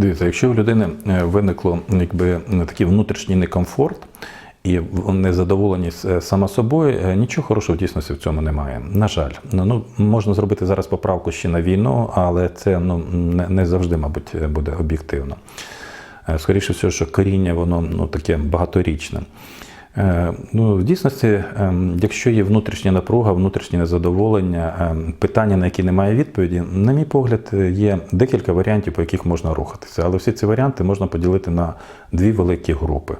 Дивіться, якщо у людини е, виникло якби такий внутрішній некомфорт і незадоволеність е, сама собою, е, нічого хорошого дійсності в цьому немає. На жаль, ну ну, можна зробити зараз поправку ще на війну, але це ну не, завжди, мабуть, буде об'єктивно. Е, Скоріше всього, що коріння воно ну таке багаторічне. Е, Ну, в дійсності, ем, якщо є внутрішня напруга, внутрішнє незадоволення, ем, питання, на які немає відповіді, на мій погляд, е, є декілька варіантів, по яких можна рухатися. Але всі ці варіанти можна поділити на дві великі групи.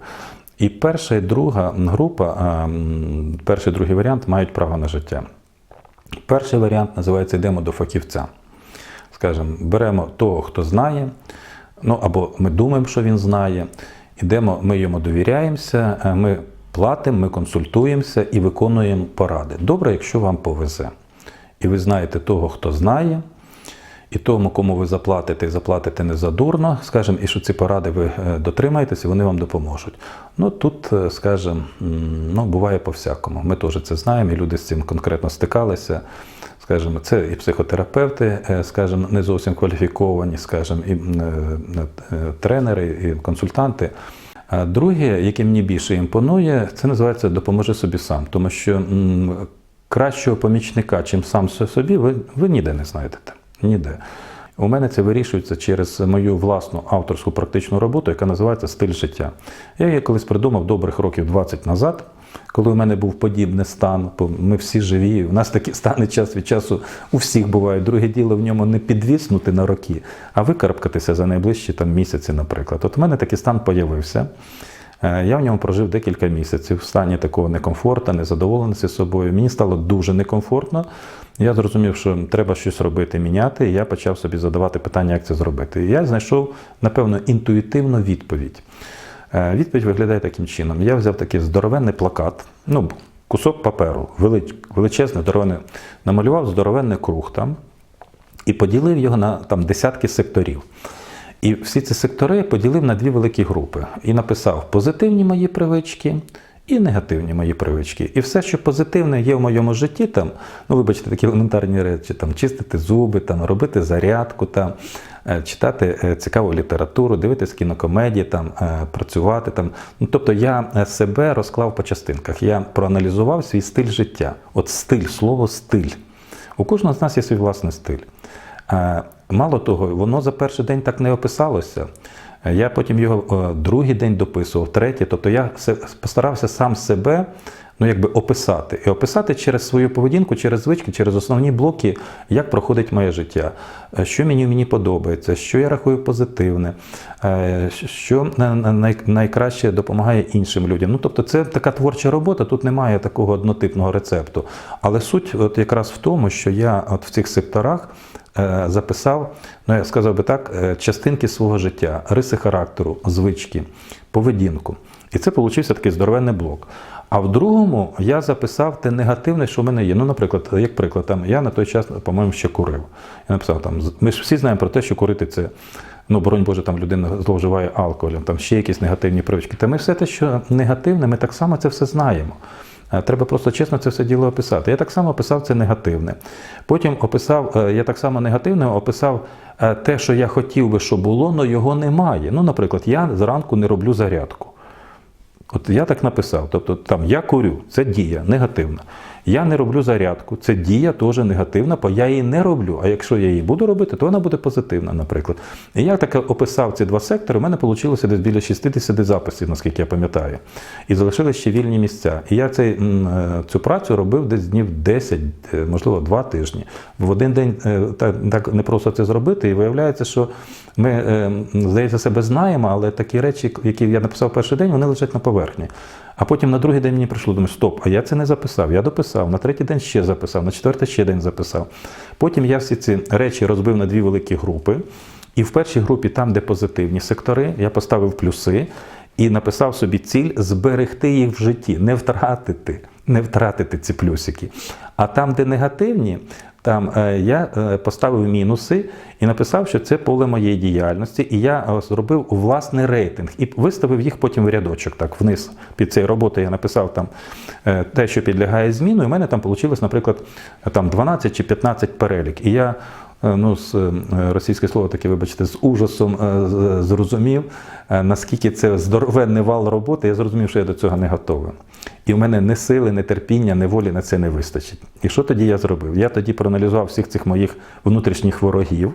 І перша і друга група, ем, перший і другий варіант мають право на життя. Перший варіант називається йдемо до фахівця. Скажемо, беремо того, хто знає, ну або ми думаємо, що він знає. Ідемо, ми йому довіряємося, е, ми платимо, ми консультуємося і виконуємо поради. Добре, якщо вам повезе. І ви знаєте того, хто знає, і тому, кому ви заплатите, і заплатите не задурно, скажімо, і що ці поради ви е, дотримаєтеся, вони вам допоможуть. Ну тут, е, скажімо, ну, буває по-всякому. Ми теж це знаємо, і люди з цим конкретно стикалися. Скажімо, це і психотерапевти, е, скажімо, не зовсім кваліфіковані, скажімо, і тренери, і консультанти. Друге, яке мені більше імпонує, це називається Допоможи собі сам, тому що кращого помічника, чим сам собі, ви, ви ніде не знайдете. Ніде. У мене це вирішується через мою власну авторську практичну роботу, яка називається Стиль життя. Я її колись придумав добрих років 20 назад, коли у мене був подібний стан, ми всі живі. У нас такі стани час від часу у всіх бувають. Друге діло в ньому не підвіснути на роки, а викарабкатися за найближчі там, місяці, наприклад. От у мене такий стан появився. Е, Я в ньому прожив декілька місяців в стані такого некомфорту, незадоволеності собою. Мені стало дуже некомфортно. Я зрозумів, що треба щось робити, міняти, і я почав собі задавати питання, як це зробити. І я знайшов, напевно, інтуїтивну відповідь. Е, Відповідь виглядає таким чином: я взяв такий здоровенний плакат, ну, кусок паперу, велич- величезний, здоровенний, намалював здоровенний круг там і поділив його на там, десятки секторів. І всі ці сектори поділив на дві великі групи і написав позитивні мої привички і негативні мої привички. І все, що позитивне є в моєму житті, там, ну вибачте, такі елементарні речі, там чистити зуби, там робити зарядку, там е, читати е, цікаву літературу, дивитись кінокомедії, там е, працювати там. Ну тобто я себе розклав по частинках. Я проаналізував свій стиль життя. От стиль, слово стиль. У кожного з нас є свій власний стиль. Мало того, воно за перший день так не описалося. Я потім його е, другий день дописував, третій. Тобто я постарався сам себе ну, якби описати. І описати через свою поведінку, через звички, через основні блоки, як проходить моє життя, е, що мені, мені подобається, що я рахую позитивне, е, що на- на- най- найкраще допомагає іншим людям. Ну, тобто, це така творча робота, тут немає такого однотипного рецепту. Але суть от якраз в тому, що я от в цих секторах записав, ну я сказав би так, е, частинки свого життя, риси характеру, звички, поведінку. І це получився такий здоровенний блок. А в другому я записав те негативне, що в мене є. Ну, наприклад, як приклад, там я на той час, по-моєму, ще курив. Я написав там, ми ж всі знаємо про те, що курити це. Ну, боронь Боже, там людина зловживає алкоголем, там ще якісь негативні привички. Та ми все те, що негативне, ми так само це все знаємо. Е, Треба просто чесно це все діло описати. Я так само описав це негативне. Потім описав, е, я так само негативне описав е, те, що я хотів би, щоб було, але його немає. Ну, наприклад, я зранку не роблю зарядку. От я так написав. Тобто там я курю, це дія негативна. Я не роблю зарядку, це дія теж негативна, бо я її не роблю. А якщо я її буду робити, то вона буде позитивна, наприклад. І я так описав ці два сектори, у мене вийшло десь біля 60 записів, наскільки я пам'ятаю. І залишились ще вільні місця. І я цей, е, цю працю робив десь днів 10, е, можливо, 2 тижні. В один день е, так не просто це зробити, і виявляється, що ми, е, здається, себе знаємо, але такі речі, які я написав перший день, вони лежать на поверхні. А потім на другий день мені прийшло, думаю, стоп, а я це не записав. Я дописав, на третій день ще записав, на четвертий ще день записав. Потім я всі ці речі розбив на дві великі групи. І в першій групі, там, де позитивні сектори, я поставив плюси і написав собі ціль зберегти їх в житті, не втратити, не втратити ці плюсики. А там, де негативні, там е, я е, поставив мінуси і написав, що це поле моєї діяльності, і я е, зробив власний рейтинг і виставив їх потім в рядочок, так вниз. Під цією роботою я написав там те, що підлягає зміну, і в мене там вийшло, наприклад, там 12 чи 15 перелік. І я ну, з е, російське слово таке, вибачте, з ужасом е, зрозумів, е, наскільки це здоровенний вал роботи, я зрозумів, що я до цього не готовий. І в мене не сили, не терпіння, не волі на це не вистачить. І що тоді я зробив? Я тоді проаналізував всіх цих моїх внутрішніх ворогів,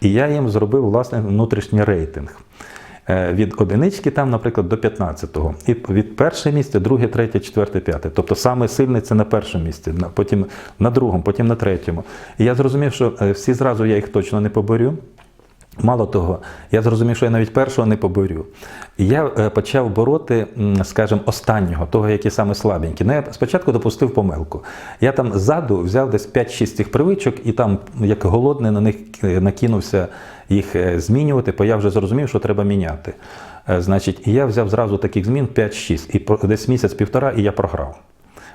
і я їм зробив власне внутрішній рейтинг. Е, Від одинички, там, наприклад, до 15-го. І від перше місце, друге, третє, четверте, п'яте. Тобто саме сильне це на першому місці, потім на другому, потім на третьому. І я зрозумів, що е, всі зразу я їх точно не поборю. Мало того, я зрозумів, що я навіть першого не поборю. І я е, почав бороти, скажімо, останнього, того, який саме слабенький. Ну, я спочатку допустив помилку. Я там ззаду взяв десь 5-6 цих привичок і там, як голодний, на них е, накинувся їх е, змінювати, бо я вже зрозумів, що треба міняти. Значить, і я взяв зразу таких змін 5-6, і десь місяць-півтора, і я програв.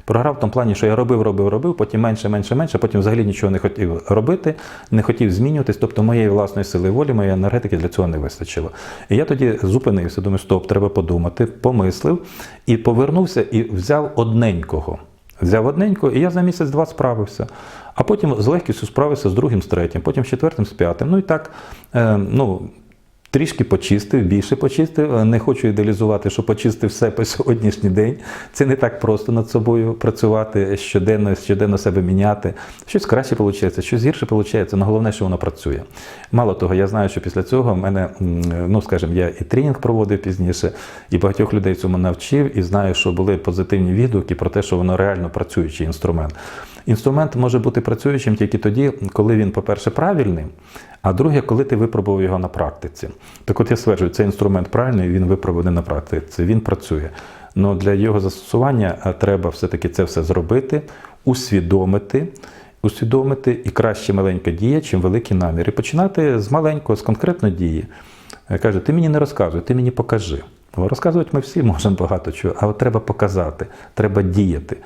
Програв в тому плані, що я робив, робив, робив, потім менше, менше, менше, потім взагалі нічого не хотів робити, не хотів змінюватись. Тобто моєї власної сили волі, моєї енергетики для цього не вистачило. І я тоді зупинився, думаю, стоп, треба подумати, помислив і повернувся і взяв одненького. Взяв одненького, і я за місяць-два справився. А потім з легкістю справився з другим, з третім, потім з четвертим, з п'ятим. Ну і так, е, ну. Трішки почистив, більше почистив. Не хочу ідеалізувати, що почистив все по сьогоднішній день. Це не так просто над собою працювати, щоденно, щоденно себе міняти. Щось краще виходить, щось гірше виходить, але головне, що воно працює. Мало того, я знаю, що після цього в мене, ну скажімо, я і тренінг проводив пізніше, і багатьох людей цьому навчив, і знаю, що були позитивні відгуки про те, що воно реально працюючий інструмент. Інструмент може бути працюючим тільки тоді, коли він, по-перше, правильний, а друге, коли ти випробував його на практиці. Так от я стверджую, цей інструмент правильний, він випробуваний на практиці, він працює. Але для його застосування е, треба все-таки це все зробити, усвідомити. Усвідомити і краще маленька дія, чим великий намір. І починати з маленького, з конкретної дії. Е, Каже, ти мені не розказуй, ти мені покажи. Розказувати ми всі можемо багато чого, але треба показати, треба діяти.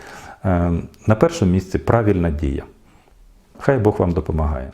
Е, На першому місці правильна дія. Хай Бог вам допомагає.